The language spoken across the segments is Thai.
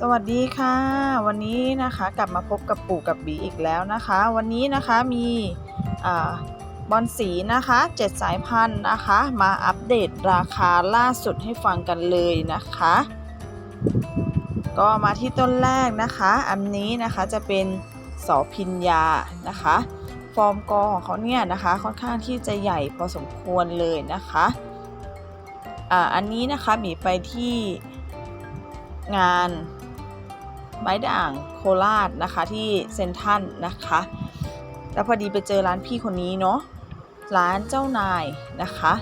สวัสดีค่ะ วันนี้นะคะกลับมาพบกับปู่กับบีอีกแล้วนะคะ วันนี้นะคะมีอบอลสีนะคะ7สายพันธุ์นะคะ มาอัปเดตราคาล่าสุดให้ฟังกันเลยนะคะ ก็มาที่ต้นแรกนะคะ อันนี้นะคะจะเป็นสอพิญญานะคะ ฟอร์มกอของเขาเนี่ยนะคะค่อนข้างที่จะใหญ่พอสมควรเลยนะคะอ่าอันนี้นะคะบีไปที่ งานไม้ด่างโคราชนะคะที่เซนทันนะคะ แล้วพอดีไปเจอร้านพี่คนนี้เนาะร้านเจ้านายนะคะ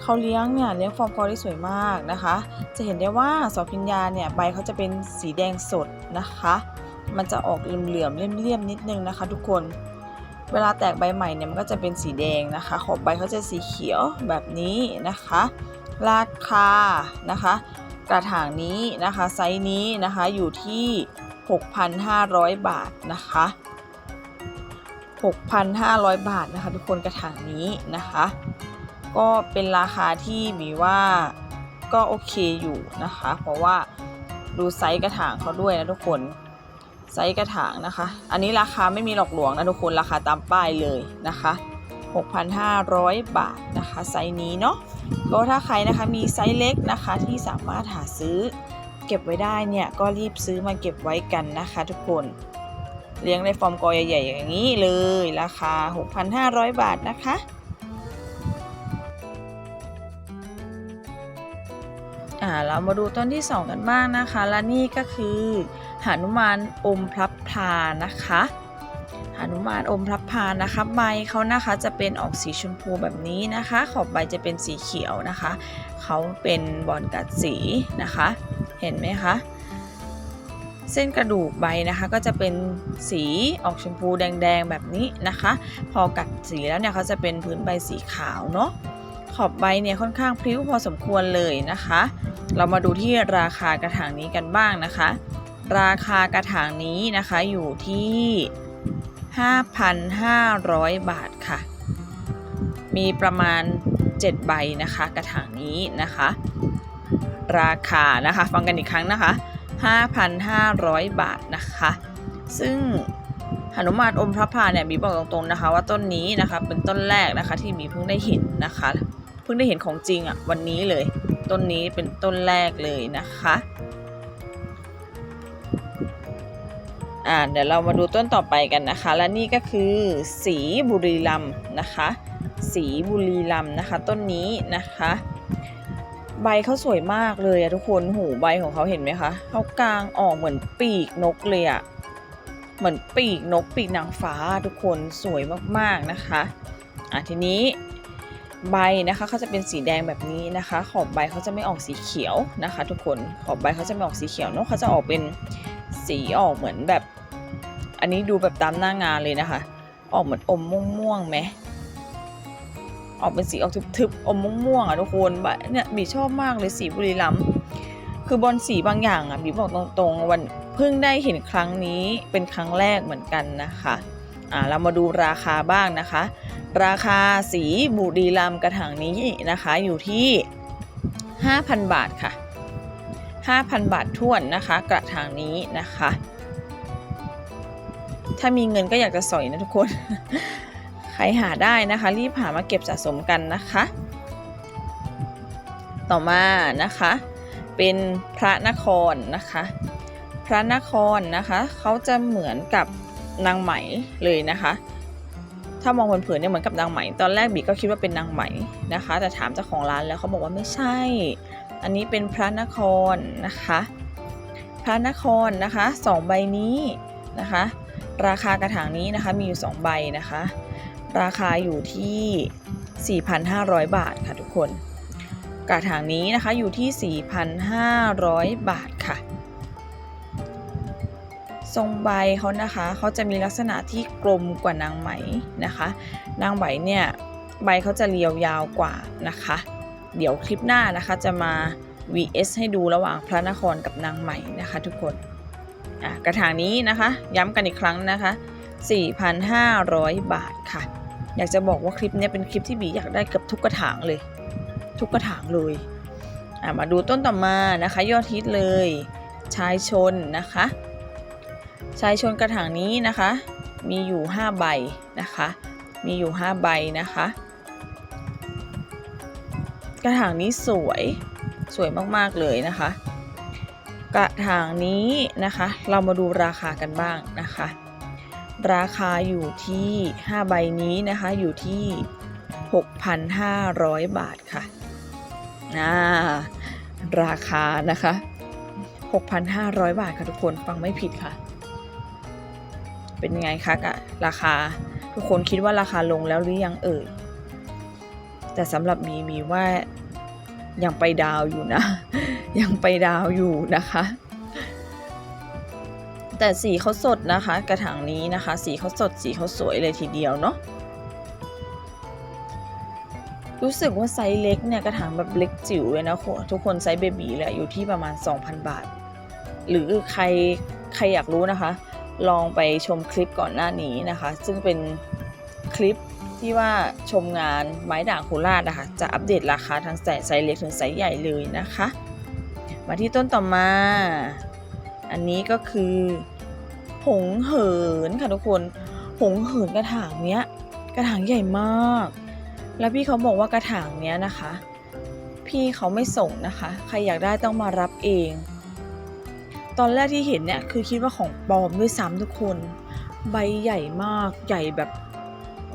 เขาเลี้ยงเนี่ยเลี้ยงฟอร์มกอได้สวยมากนะคะ จะเห็นได้ว่าสอพิญญาเนี่ยใบเขาจะเป็นสีแดงสดนะคะ มันจะออกเหลื่อมๆเลี่ยมๆนิดนึงนะคะ ทุกคนเวลาแตกใบใหม่เนี่ยมันก็จะเป็นสีแดงนะคะ ขอบใบเขาจะสีเขียวแบบนี้นะคะ ราคานะคะ กระถางนี้นะคะไซส์นี้นะคะอยู่ที่ 6,500 บาทนะคะ 6,500 บาทนะคะทุกคนกระถางนี้นะคะ ก็เป็นราคาที่มีว่าก็โอเคอยู่นะคะ เพราะว่าดูไซส์กระถางเขาด้วยนะทุกคนไซส์กระถางนะคะ อันนี้ราคาไม่มีหลอกหลวงนะทุกคนราคาตามป้ายเลยนะคะ 6,500 บาทนะคะไซส์นี้เนาะ ก็ถ้าใครนะคะมีไซส์เล็กนะคะที่สามารถหาซื้อ เก็บไว้ได้เนี่ยก็รีบซื้อมาเก็บไว้กันนะคะ ทุกคนเลี้ยงในฟอร์มกอใหญ่ๆอย่างนี้เลยราคา 6,500 บาทนะคะอ่าเรามาดูต้นที่ 2 กันบ้างนะคะ และนี่ก็คือหานุมานอมพลับพลานะคะ นุมานอมพลับพลานะคะ ใบเขานะคะจะเป็นออกสีชมพูแบบนี้นะคะ ขอบใบจะเป็นสีเขียวนะคะ เขาเป็นบอลกัดสีนะคะ เห็นไหมคะเส้นกระดูกใบนะคะก็จะเป็นสีออกชมพูแดงๆแบบนี้นะคะ พอกัดสีแล้วเนี่ยเขาจะเป็นพื้นใบสีขาวเนาะขอบใบเนี่ยค่อนข้างพลิ้วพอสมควรเลยนะคะ เรามาดูที่ราคากระถางนี้กันบ้างนะคะ ราคากระถางนี้นะคะอยู่ที่ 5,500 บาทค่ะ มีประมาณ 7 ใบนะคะ กระถางนี้นะคะ ราคานะคะ ฟังกันอีกครั้งนะคะ 5,500 บาทนะคะ ซึ่งหนุมานอมพระพาเนี่ยบีบอกตรงๆนะคะ ว่าต้นนี้นะคะเป็นต้นแรกนะคะที่บีเพิ่งได้เห็นนะคะ เพิ่งได้เห็นของจริงอะ่ะวันนี้เลย ต้นนี้เป็นต้นแรกเลยนะคะ อ่าเดี๋ยวเรามาดูต้นต่อไปกันนะคะ และนี่ก็คือสีบุรีรัมย์นะคะ สีบุรีรัมย์นะคะ ต้นนี้นะคะ ใบเขาสวยมากเลยอะทุกคนหูใบของเขาเห็นไหมคะเขากลางออกเหมือนปีกนกเลยอะเหมือนปีกนกปีกนางฟ้าทุกคนสวยมากๆนะคะอะทีนี้ใบนะคะเขาจะเป็นสีแดงแบบนี้นะคะ ขอบใบเขาจะไม่ออกสีเขียวนะคะ ทุกคนขอบใบเขาจะไม่ออกสีเขียวเนอะเขาจะออกเป็นสีออกเหมือนแบบ อันนี้ดูแบบตามหน้างานเลยนะคะ ออกเหมือนอมม่วงๆไหมออกเป็นสีออกทึบๆอมม่วงๆอะทุกคนบะเนี่ยบีชอบมากเลยสีบุรีรัมคือบอลสีบางอย่างอะบีบอกตรงๆ วันเพิ่งได้เห็นครั้งนี้เป็นครั้งแรกเหมือนกันนะคะอ่าเรามาดูราคาบ้างนะคะ ราคาสีบุรีรัมกระถางนี้นะคะอยู่ที่ 5,000 บาทค่ะ 5,000 บาทท้วนนะคะ กระถางนี้นะคะ ถ้ามีเงินก็อยากจะสอยนะทุกคน ใครหาได้นะคะ รีบหามาเก็บสะสมกันนะคะ ต่อมานะคะ เป็นพระนครนะคะ พระนครนะคะเขาจะเหมือนกับนางไหมเลยนะคะ ถ้ามองเผินๆเนี่ยเหมือนกับนางไหม ตอนแรกบีก็คิดว่าเป็นนางไหมนะคะ แต่ถามเจ้าของร้านแล้วเขาบอกว่าไม่ใช่ อันนี้เป็นพระนครนะคะ พระนครนะคะสองใบนี้นะคะ ราคากระถางนี้นะคะมีอยู่ 2 ใบนะคะ ราคาอยู่ที่ 4,500 บาทค่ะทุกคน กระถางนี้นะคะอยู่ที่ 4,500 บาทค่ะ ทรงใบเขานะคะเขาจะมีลักษณะที่กลมกว่านางไหมนะคะ นางไหมเนี่ยใบเขาจะเรียวยาวกว่านะคะ เดี๋ยวคลิปหน้านะคะจะมา vs ให้ดูระหว่างพระนครกับนางไหมนะคะทุกคน กระถางนี้นะคะ ย้ำกันอีกครั้งนะคะ 4,500 บาทค่ะ อยากจะบอกว่าคลิปนี้เป็นคลิปที่บีอยากได้เกือบทุกกระถางเลย ทุกกระถางเลยมาดูต้นต่อมานะคะ ยอดฮิตเลย ชายชนนะคะ ชายชนกระถางนี้นะคะ มีอยู่ 5 ใบนะคะ มีอยู่ 5 ใบนะคะ กระถางนี้สวยสวยมากๆเลยนะคะ กระถางนี้นะคะ เรามาดูราคากันบ้างนะคะ ราคาอยู่ที่ 5 ใบนี้นะคะอยู่ที่ 6,500 บาทค่ะอ่าราคานะคะ 6,500 บาทค่ะทุกคนฟังไม่ผิดค่ะ เป็นไงคะกับราคาทุกคนคิดว่าราคาลงแล้วหรือยังเอ่ยแต่สำหรับมีมีว่า ยังไปดาวอยู่นะ ยังไปดาวอยู่นะคะ แต่สีเขาสดนะคะ กระถางนี้นะคะ สีเขาสดสีเขาสวยเลยทีเดียวเนาะรู้สึกว่าไซส์เล็กเนี่ยกระถางแบบเล็กจิ๋วเลยนะทุกคนไซส์เบบีเลยอยู่ที่ประมาณ 2,000 บาท หรือใครใครอยากรู้นะคะ ลองไปชมคลิปก่อนหน้านี้นะคะ ซึ่งเป็นคลิป ที่ว่าชมงานไม้ด่างโคราชนะคะจะอัปเดตราคาทั้งไซส์เล็กถึงไซส์ใหญ่เลยนะคะ มาที่ต้นต่อมา อันนี้ก็คือหงเหินค่ะทุกคนหงเหินกระถางเนี้ยกระถางใหญ่มาก แล้วพี่เขาบอกว่ากระถางเนี้ยนะคะ พี่เขาไม่ส่งนะคะ ใครอยากได้ต้องมารับเอง ตอนแรกที่เห็นเนี่ยคือคิดว่าของปลอมด้วยซ้ำทุกคน ใบใหญ่มากใหญ่แบบ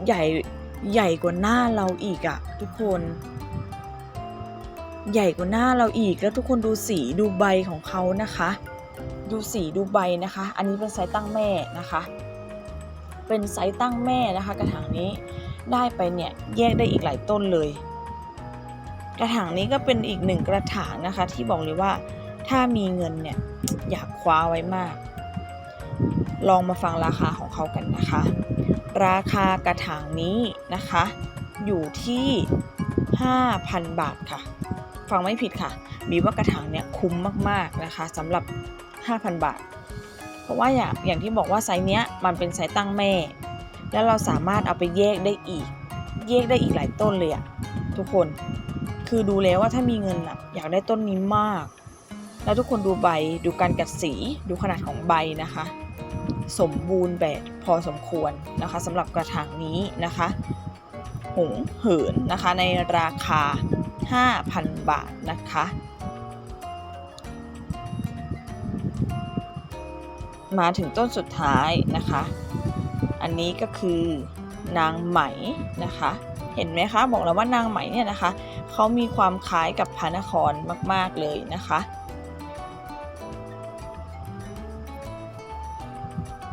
ใหญ่ ใหญ่กว่าหน้าเราอีกอะทุกคน ใหญ่กว่าหน้าเราอีกแล้วทุกคนดูสีดูใบของเขานะคะ ดูสีดูใบนะคะ อันนี้เป็นไซส์ตั้งแม่นะคะ เป็นไซส์ตั้งแม่นะคะ กระถางนี้ได้ไปเนี่ยแยกได้อีกหลายต้นเลย กระถางนี้ก็เป็นอีกหนึ่งกระถางนะคะ ที่บอกเลยว่าถ้ามีเงินเนี่ยอยากคว้าไว้มาก ลองมาฟังราคาของเขากันนะคะ ราคากระถางนี้นะคะ อยู่ที่ 5,000 บาทค่ะ ฟังไม่ผิดค่ะบีว่ากระถางเนี่ยคุ้มมากๆนะคะสำหรับ 5,000 บาท เพราะว่าอย่างอย่างที่บอกว่าไซส์เนี้ยมันเป็นไซส์ตั้งแม่ แล้วเราสามารถเอาไปแยกได้อีก แยกได้อีกหลายต้นเลยอะทุกคนคือดูแล้วว่าถ้ามีเงินอะอยากได้ต้นนี้มาก แล้วทุกคนดูใบดูการกัดสีดูขนาดของใบนะคะ สมบูรณ์แบบพอสมควรนะคะสำหรับกระถางนี้นะคะหงเหินนะคะในราคา 5,000 บาทนะคะมาถึงต้นสุดท้ายนะคะ อันนี้ก็คือนางไหมนะคะ เห็นไหมคะ บอกแล้วว่านางไหมเนี่ยนะคะ เขามีความคล้ายกับพระนครมาก ๆ เลยนะคะ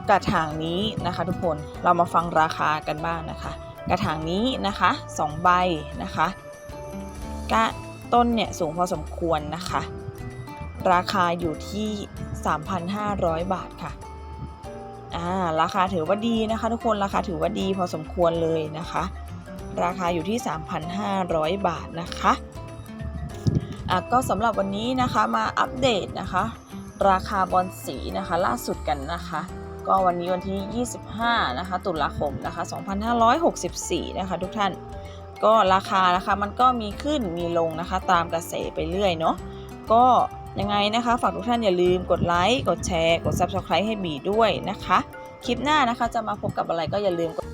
กระถางนี้นะคะทุกคนเรามาฟังราคากันบ้างนะคะ กระถางนี้นะคะ2ใบนะคะกะต้นเนี่ยสูงพอสมควรนะคะ ราคาอยู่ที่ 3,500 บาทค่ะอ่าราคาถือว่าดีนะคะ ทุกคนราคาถือว่าดีพอสมควรเลยนะคะ ราคาอยู่ที่ 3,500 บาทนะคะอะก็สำหรับวันนี้นะคะมาอัปเดตนะคะ ราคาบอลสีนะคะล่าสุดกันนะคะ ก็วันนี้วันที่ 25 นะคะ ตุลาคมนะคะ 2564 นะคะ ทุกท่าน ก็ราคานะคะมันก็มีขึ้นมีลงนะคะ ตามกระแสไปเรื่อยเนาะ ก็ยังไงนะคะ ฝากทุกท่านอย่าลืมกดไลค์ กดแชร์ กด Subscribe ให้บีด้วยนะคะ คลิปหน้านะคะจะมาพบกับอะไรก็อย่าลืมกด